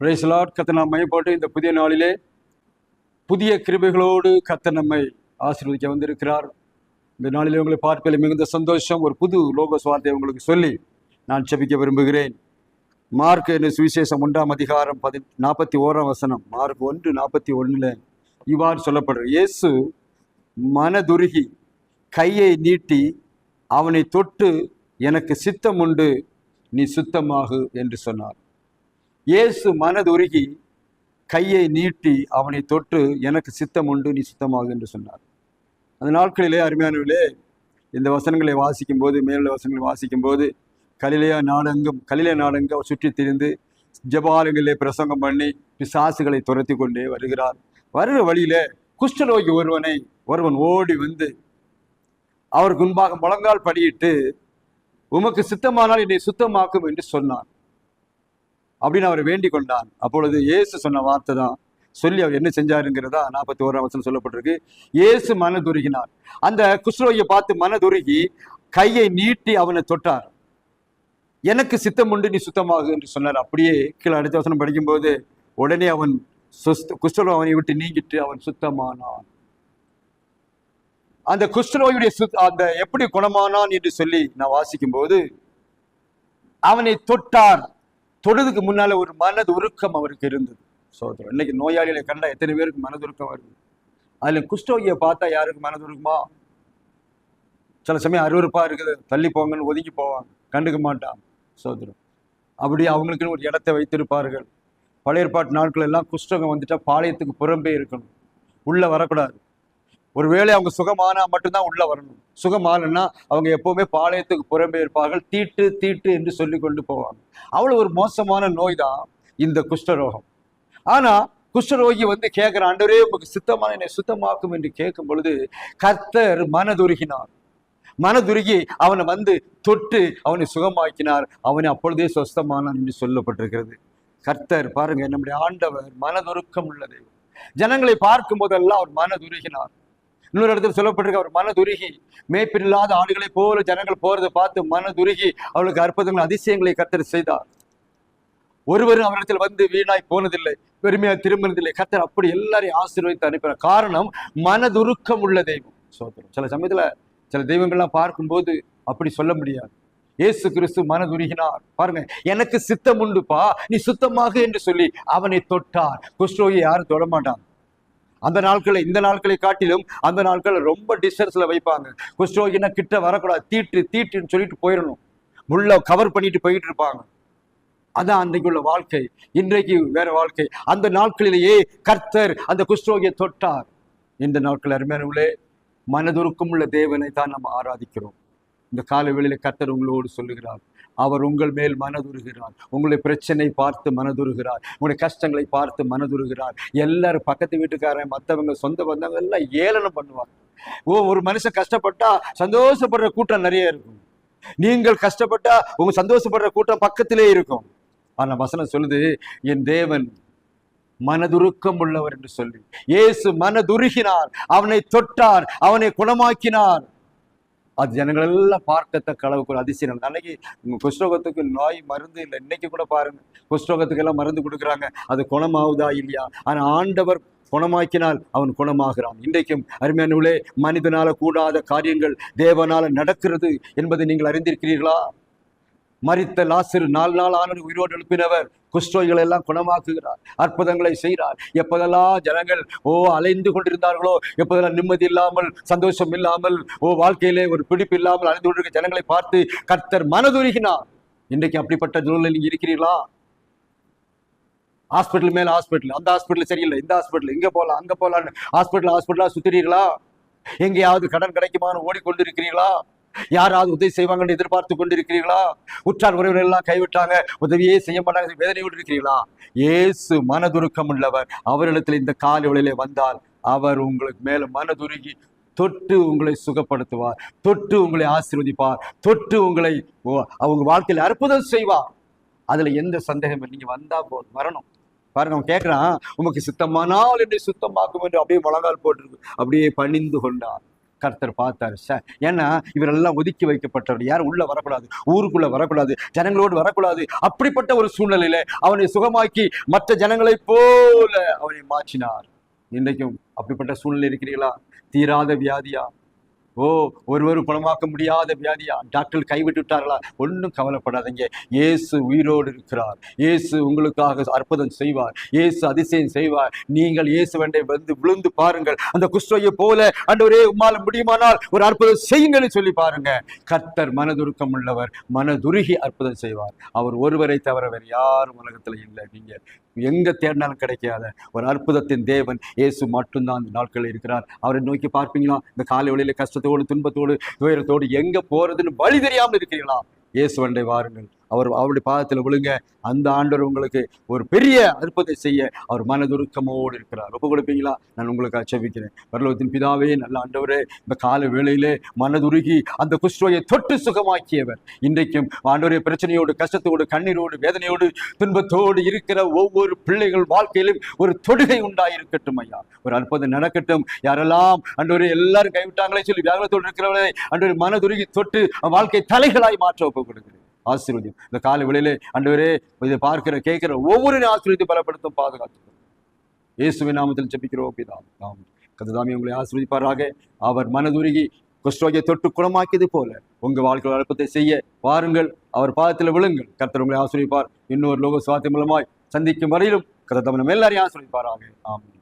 பிரைஸ்லாட் கத்த நாம் மையப்போட்டு இந்த புதிய நாளிலே புதிய கிருபைகளோடு கத்த நம்மை ஆசீர்வதிக்க வந்திருக்கிறார். இந்த நாளிலே உங்களை பார்ப்பதில் மிகுந்த சந்தோஷம். ஒரு புது லோக சுவார்த்தை உங்களுக்கு சொல்லி நான் செபிக்க விரும்புகிறேன். மார்க் என்ன சுவிசேஷம் ஒன்றாம் அதிகாரம் பதி நாற்பத்தி ஓராம் வசனம். மார்க் ஒன்று நாற்பத்தி ஒன்றில் இவ்வாறு சொல்லப்படுற இயேசு மனதுருகி கையை நீட்டி அவனை தொட்டு எனக்கு சித்தம் உண்டு நீ சுத்தமாகு என்று சொன்னார். இயேசு மனதுருகி கையை நீட்டி அவனை தொட்டு எனக்கு சித்தம் உண்டு நீ சுத்தமாகு என்று சொன்னார். அந்த நாட்களிலே அருமையானவர்களே இந்த வசனங்களை வாசிக்கும் போது மேலுள்ள வசனங்களை வாசிக்கும் போது கலிலையா நாடெங்கும் கலிலே நாடெங்கும் அவர் திரிந்து ஜபாலங்களிலே பிரசங்கம் பண்ணி பிசாசுகளை துரத்தி கொண்டே வருகிறார். வருகிற வழியில குஷ்டரோகி ஒருவனை ஒருவன் ஓடி வந்து அவருக்கு முன்பாக முழங்கால் படியிட்டு உமக்கு சித்தமானால் என்னை சுத்தமாக்கும் என்று சொன்னான் அப்படின்னு அவர் வேண்டிக் கொண்டான் அப்பொழுது இயேசு சொன்ன வார்த்தை தான் சொல்லி அவர் என்ன செஞ்சாருங்கிறதா நாற்பத்தி ஓராம் வசனம் சொல்லப்பட்டிருக்கு. இயேசு மனதுருகினார் அந்த குஷ்ரோகியை பார்த்து மனதுருகி கையை நீட்டி அவனை தொட்டார். எனக்கு சித்தம் உண்டு நீ சுத்தமாகு என்று சொன்னார். அப்படியே கீழே அடுத்த வசனம் படிக்கும்போது உடனே அவன் சுஸ்த குஷ்டரோகம் அவனை விட்டு நீங்கிட்டு அவன் சுத்தமானான். அந்த குஷ்டரோகியுடைய சுத் அந்த எப்படி குணமானான் என்று சொல்லி நான் வாசிக்கும் போது அவனை தொட்டார். தொடுதுக்கு முன்னால ஒரு மனது உருக்கம் அவருக்கு இருந்தது. சோதரம் இன்னைக்கு நோயாளிகளை கண்டா எத்தனை பேருக்கு மனதுருக்கம் வருது? அதில் குஷ்டோகியை பார்த்தா யாருக்கு மனதுருக்குமா? சில சமயம் அருவறுப்பாக இருக்குது தள்ளி போங்கன்னு ஒதுங்கி போவாங்க கண்டுக்க மாட்டான் சோதரம் அப்படி அவங்களுக்குன்னு ஒரு இடத்தை வைத்திருப்பார்கள். பழைய ஏற்பாட்டு நாட்கள் எல்லாம் குஷ்டகம் வந்துட்டால் பாளையத்துக்கு புறம்பே இருக்கணும். உள்ளே வரக்கூடாது. ஒருவேளை அவங்க சுகமானா மட்டும்தான் உள்ள வரணும். சுகமானன்னா அவங்க எப்பவுமே பாளையத்துக்கு புறம்பே இருப்பார்கள். தீட்டு தீட்டு என்று சொல்லி கொண்டு போவாங்க. அவ்வளவு ஒரு மோசமான நோய் தான் இந்த குஷ்டரோகம். ஆனா குஷ்டரோகி வந்து கேட்கிற ஆண்டவரே உங்களுக்கு சித்தமான என்னை சுத்தமாக்கும் என்று கேட்கும் பொழுது கர்த்தர் மனதுருகினார். மனதுருகி அவனை வந்து தொட்டு அவனை சுகமாக்கினார். அவனை அப்பொழுதே சொஸ்தமானான் என்று சொல்லப்பட்டிருக்கிறது. கர்த்தர் பாருங்க நம்முடைய ஆண்டவர் மனதுருக்கம் உள்ளது ஜனங்களை பார்க்கும் போதெல்லாம் அவர் மனதுருகினார். இன்னொரு இடத்துல சொல்லப்பட்டிருக்க அவர் மனதுருகி மேய்ப்பில்லாத ஆடுகளை போல ஜனங்கள் போறதை பார்த்து மனதுருகி அவளுக்கு அற்புதங்கள் அதிசயங்களை கத்தர் செய்தார். ஒருவரும் அவரிடத்தில் வந்து வீணாய் போனதில்லை பெருமையா திரும்பினதில்லை. கத்தர் அப்படி எல்லாரையும் ஆசீர்வதித்து அனுப்பினார். காரணம் மனதுருக்கம் உள்ள தெய்வம். சோதரம் சில சமயத்துல சில தெய்வங்கள்லாம் பார்க்கும்போது அப்படி சொல்ல முடியாது. இயேசு கிறிஸ்து மனதுருகினார் பாருங்க எனக்கு சித்தம் உண்டுப்பா நீ சுத்தமாக என்று சொல்லி அவனை தொட்டார். குஷ்டரோகி யாரும் தொடமாட்டான் அந்த நாட்களை இந்த நாட்களை காட்டிலும் அந்த நாட்கள் ரொம்ப டிஸ்டன்ஸ்ல வைப்பாங்க. குஷ்டரோகினா கிட்ட வரக்கூடாது. தீட்டு தீட்டுன்னு சொல்லிட்டு போயிடணும். முள்ள கவர் பண்ணிட்டு போயிட்டு இருப்பாங்க. அதான் அன்றைக்கு உள்ள வாழ்க்கை. இன்றைக்கு வேற வாழ்க்கை. அந்த நாட்களிலேயே கர்த்தர் அந்த குஷ்டரோகியை தொட்டார். இந்த நாட்கள் அருமையானவர்களே மனதுருக்கம் உள்ள தேவனை தான் நம்ம ஆராதிக்கிறோம். இந்த கால வேளையில கர்த்தர் உங்களோடு சொல்லுகிறார். அவர் உங்கள் மேல் மனதுருகிறார். உங்களுடைய பிரச்சனை பார்த்து மனதுருகிறார். உங்களுடைய கஷ்டங்களை பார்த்து மனதுருகிறார். எல்லாரும் பக்கத்து வீட்டுக்காரன் மற்றவங்க சொந்த பந்தவங்க எல்லாம் ஏளனம் பண்ணுவாங்க. ஓ ஒரு மனுஷன் கஷ்டப்பட்டா சந்தோஷப்படுற கூட்டம் நிறைய இருக்கும். நீங்கள் கஷ்டப்பட்டா உங்க சந்தோஷப்படுற கூட்டம் பக்கத்திலே இருக்கும். ஆனால் வசனம் சொல்லுது என் தேவன் மனதுருக்கம் உள்ளவர் என்று சொல்லி இயேசு மனதுருகினார். அவனை தொட்டார் அவனை குணமாக்கினார். அது ஜனங்களெல்லாம் பார்க்கத்தக்க அளவுக்கு ஒரு அதிசயம். அன்னைக்கு உங்க குஷ்டரோகத்துக்கு நோய் மருந்து இல்லை இன்னைக்கு கூட பாருங்க. குஷ்டரோகத்துக்கு எல்லாம் மருந்து கொடுக்குறாங்க. அது குணமாகுதா இல்லையா? ஆனால் ஆண்டவர் குணமாக்கினால் அவன் குணமாகிறான். இன்றைக்கும் அருமையானவளே மனிதனால கூடாத காரியங்கள் தேவனால நடக்கிறது என்பதை நீங்கள் அறிந்திருக்கிறீர்களா? மறித்த லாசிறு நாலு நாள் ஆனது உயிரோடு எழுப்பினவர். குஷ்டோய்களை எல்லாம் குணமாக்குகிறார். அற்புதங்களை செய்கிறார். எப்போதெல்லாம் ஜனங்கள் ஓ அலைந்து கொண்டிருந்தார்களோ எப்போதெல்லாம் நிம்மதி இல்லாமல் சந்தோஷம் இல்லாமல் ஓ வாழ்க்கையிலே ஒரு பிடிப்பு இல்லாமல் அலைந்து கொண்டிருக்க ஜனங்களை பார்த்து கர்த்தர் மனதுருகினார். இன்றைக்கு அப்படிப்பட்ட சூழ்நிலை நீங்க இருக்கிறீர்களா? ஹாஸ்பிட்டல் மேல ஹாஸ்பிட்டல் அந்த ஹாஸ்பிட்டல் சரியில்லை இந்த ஹாஸ்பிட்டல் இங்க போகலாம் அங்க போகலான்னு ஹாஸ்பிட்டல் ஹாஸ்பிட்டலா சுத்துறீர்களா? எங்கேயாவது கடன் கிடைக்குமான்னு ஓடிக்கொண்டிருக்கிறீர்களா? யாராவது உதவி செய்வாங்கன்னு எதிர்பார்த்து கொண்டிருக்கிறீர்களா? உற்றார் உறவினர் எல்லாம் கைவிட்டாங்க உதவியே செய்ய மாட்டாங்க வேதனையோடு இருக்கிறீர்களா ஏசு மனதுருக்கம் உள்ளவர் அவரிடத்தில் இந்த காலை வந்தால் அவர் உங்களுக்கு மேல மனதுருகி தொட்டு உங்களை சுகப்படுத்துவார் தொட்டு உங்களை ஆசீர்வதிப்பார் தொட்டு உங்களை ஓ- அவங்க வாழ்க்கையில் அற்புதம் செய்வார். அதுல எந்த சந்தேகம் நீங்க வந்தா போதும். வரணும். பாருங்க அவன் கேட்கிறான் உமக்கு சுத்தமானால் என்னை சுத்தமாக்கும் என்று அப்படியே முழங்கால் போட்டிருக்கு. அப்படியே பணிந்து கொண்டான். கர்த்தர் பார்த்தாரு சார். ஏன்னா இவரெல்லாம் ஒதுக்கி வைக்கப்பட்டவர். யாரும் உள்ள வரக்கூடாது. ஊருக்குள்ள வரக்கூடாது. ஜனங்களோடு வரக்கூடாது. அப்படிப்பட்ட ஒரு சூழ்நிலையில அவனை சுகமாக்கி மற்ற ஜனங்களைப் போல அவனை மாற்றினார். இன்றைக்கும் அப்படிப்பட்ட சூழ்நிலை இருக்கிறீர்களா? தீராத வியாதியா? ஓ ஒருவர் குணமாக்க முடியாத வியாதியா? டாக்டர் கைவிட்டு விட்டார்களா ஒன்றும் கவலைப்படாதீங்க. இயேசு உயிரோடு இருக்கிறார். இயேசு உங்களுக்காக அற்புதம் செய்வார். இயேசு அதிசயம் செய்வார். நீங்கள் இயேசுவண்டை வந்து விழுந்து பாருங்கள். அந்த குஷ்டையை போல ஆண்டவரே உம்மால் முடியுமானால் ஒரு அற்புதம் செய்யுங்கன்னு சொல்லி பாருங்க. கர்த்தர் மனதுருக்கம் உள்ளவர் மனதுருகி அற்புதம் செய்வார். அவர் ஒருவரை தவிர வேறு யாரும் உலகத்துல இல்லை. நீங்க எங்க தேடினாலும் கிடைக்காத ஒரு அற்புதத்தின் தேவன் இயேசு மட்டும்தான் அந்த நாட்களில் இருக்கிறார். அவரை நோக்கி பார்ப்பீங்களா? இந்த காலை வழியில கஷ்டத்தோடு துன்பத்தோடு துயரத்தோடு எங்க போறதுன்னு வழி தெரியாமல் இருக்கிறீங்களா இயேசுவண்டை வாருங்கள். அவர் அவருடைய பாதத்தில் விழுங்க. அந்த ஆண்டவர் உங்களுக்கு ஒரு பெரிய அற்புதத்தை செய்ய அவர் மனதுருக்கமோடு இருக்கிறார். ஒப்பு கொடுப்பீங்களா? நான் உங்களுக்கு அச்சபிக்கிறேன் பரலோகத்தின் பிதாவே நல்ல ஆண்டவரே இந்த கால வேளையிலே மனதுருகி அந்த குஷ்டோயை தொட்டு சுகமாக்கியவர். இன்றைக்கும் ஆண்டவரே பிரச்சனையோடு கஷ்டத்தோடு கண்ணீரோடு வேதனையோடு துன்பத்தோடு இருக்கிற ஒவ்வொரு பிள்ளைகள் வாழ்க்கையிலும் ஒரு தொடுகை உண்டாயிருக்கட்டும் ஐயா. ஒரு அற்புதம் நடக்கட்டும். யாரெல்லாம் அன்றொரு எல்லாரும் கைவிட்டாங்களே சொல்லி வியாபாரத்தோடு இருக்கிறவரை அன்றொரு மனதுருகி தொட்டு வாழ்க்கை தலைகளாய் மாற்ற ஒப்பு கொடுக்கிறேன். ஆசீர்வதியும். இந்த காலை வேளையிலே அண்டவரே இதை பார்க்கிற கேட்கிற ஒவ்வொரு ஆசீர்வதி பலப்படுத்தும் பாதுகாத்து இயேசுவின் நாமத்தில் ஜபிக்கிறோம் அப்படிதான் நாம் கததாமி உங்களை ஆசீர்வதிப்பாராக. அவர் மனதுருகி குஷ்டோகியை தொட்டு குணமாக்கியது போல உங்க வாழ்க்கை அற்புதத்தை செய்ய வாருங்கள். அவர் பாதத்தில் விழுங்கள். கர்த்தர் உங்களை ஆசிரியப்பார் இன்னொரு லோக சுவாத்தி மூலமாய் சந்திக்கும் வரையிலும் கதை நம்ம எல்லாரையும் ஆசிரியப்பாராக ஆமாம்